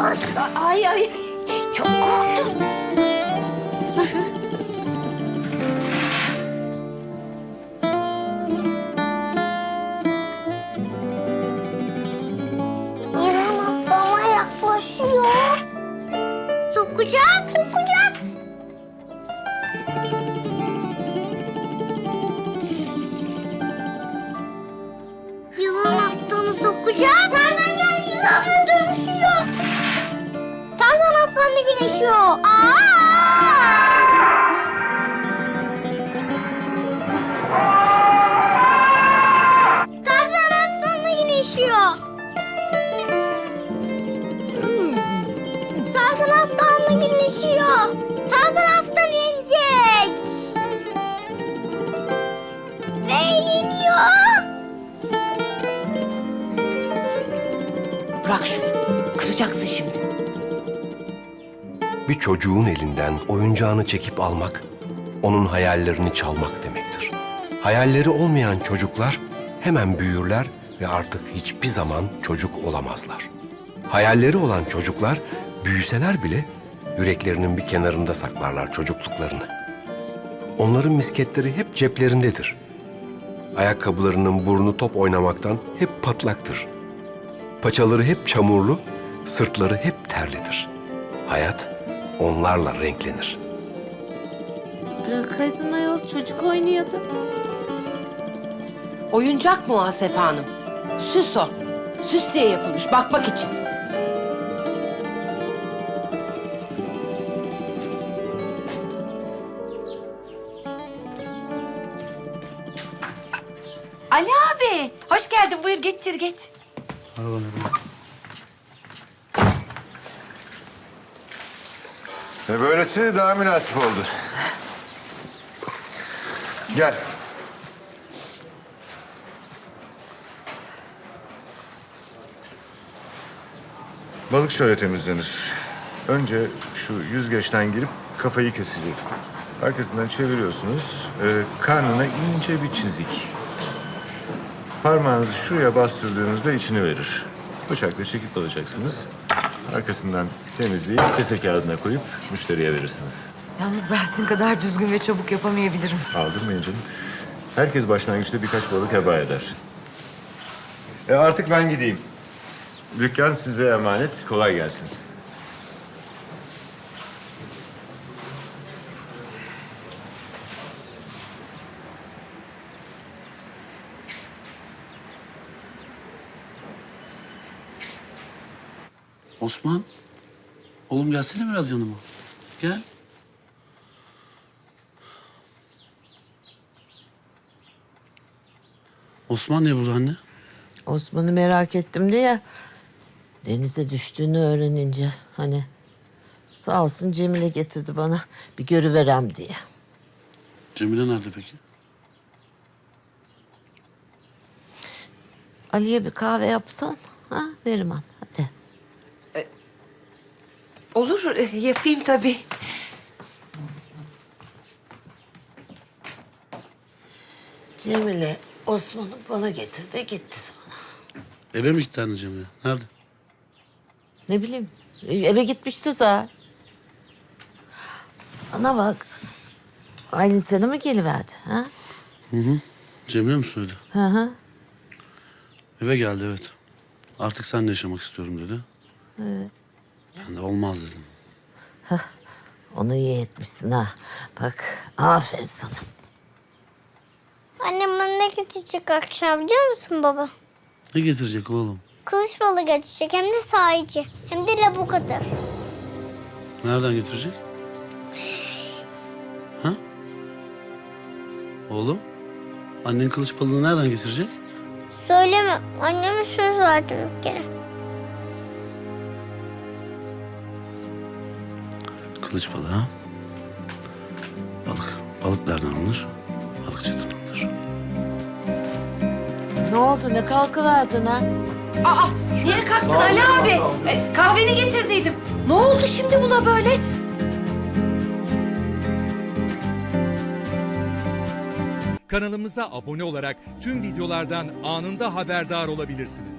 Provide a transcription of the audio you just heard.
Ay ay. Çok korktum. Yılan hastama yaklaşıyor. Sokacağım, sokacağım. Güneşiyor. Aa! Tarzan aslanla güneşiyor. Tarzan aslanla güneşiyor. Tarzan aslan yenecek. Ve yeniyor. Bırak şunu. Kıracaksın şimdi. Bir çocuğun elinden oyuncağını çekip almak, onun hayallerini çalmak demektir. Hayalleri olmayan çocuklar hemen büyürler ve artık hiçbir zaman çocuk olamazlar. Hayalleri olan çocuklar büyüseler bile yüreklerinin bir kenarında saklarlar çocukluklarını. Onların misketleri hep ceplerindedir. Ayakkabılarının burnu top oynamaktan hep patlaktır. Paçaları hep çamurlu, sırtları hep terlidir. Hayat onlarla renklenir. Bırakaydın ayol çocuk oynuyordu. Oyuncak mı o Asefa Hanım? Süs o. Süs diye yapılmış bakmak için. Ali abi, hoş geldin. Buyur geç içeri geç. Ve böylesi daha münasip oldu. Gel. Balık şöyle temizlenir. Önce şu yüzgeçten girip kafayı keseceksiniz. Arkasından çeviriyorsunuz. Ee, karnına ince bir çizik. Parmağınızı şuraya bastırdığınızda içini verir. Bıçakla çekip alacaksınız. Arkasından temizleyip kese kağıdına koyup müşteriye verirsiniz. Yalnız Bersin kadar düzgün ve çabuk yapamayabilirim. Aldırmayın canım. Herkes başlangıçta birkaç balık heba eder. E artık ben gideyim. Dükkan size emanet. Kolay gelsin. Osman. Oğlum gelsene biraz yanıma. Gel. Osman ne burada anne? Osman'ı merak ettim diye denize düştüğünü öğrenince hani sağ olsun Cemile getirdi bana bir görüverem diye. Cemile nerede peki? Ali'ye bir kahve yapsan ha Neriman. Olur, e, yapayım tabii. Cemile Osman'ı bana getirdi gitti sonra. Eve mi gitti anne Cemile? Nerede? Ne bileyim e, eve gitmişti zaten. Bana bak. Aylin sana mı geliverdi ha? Cemile mi söyledi? Hı hı. Eve geldi evet. Artık seninle yaşamak istiyorum dedi. Ben de olmaz dedim. Onu iyi etmişsin ha. Bak aferin sana. Annem bana ne getirecek akşam biliyor musun baba? Ne getirecek oğlum? Kılıç balığı getirecek hem de sahici. Hem de labukatör. Nereden getirecek? Ha? Oğlum? Annen kılıç balığını nereden getirecek? Söyleme. Anneme söz verdim bir kere. Kılıç balığı ha? Balık. Balık nereden alınır? Balıkçıdan alınır. Ne oldu ne kalkıverdin ha? Aa, niye kalktın Ali abi? E, kahveni getirdiydim. Ne oldu şimdi buna böyle? Kanalımıza abone olarak tüm videolardan anında haberdar olabilirsiniz.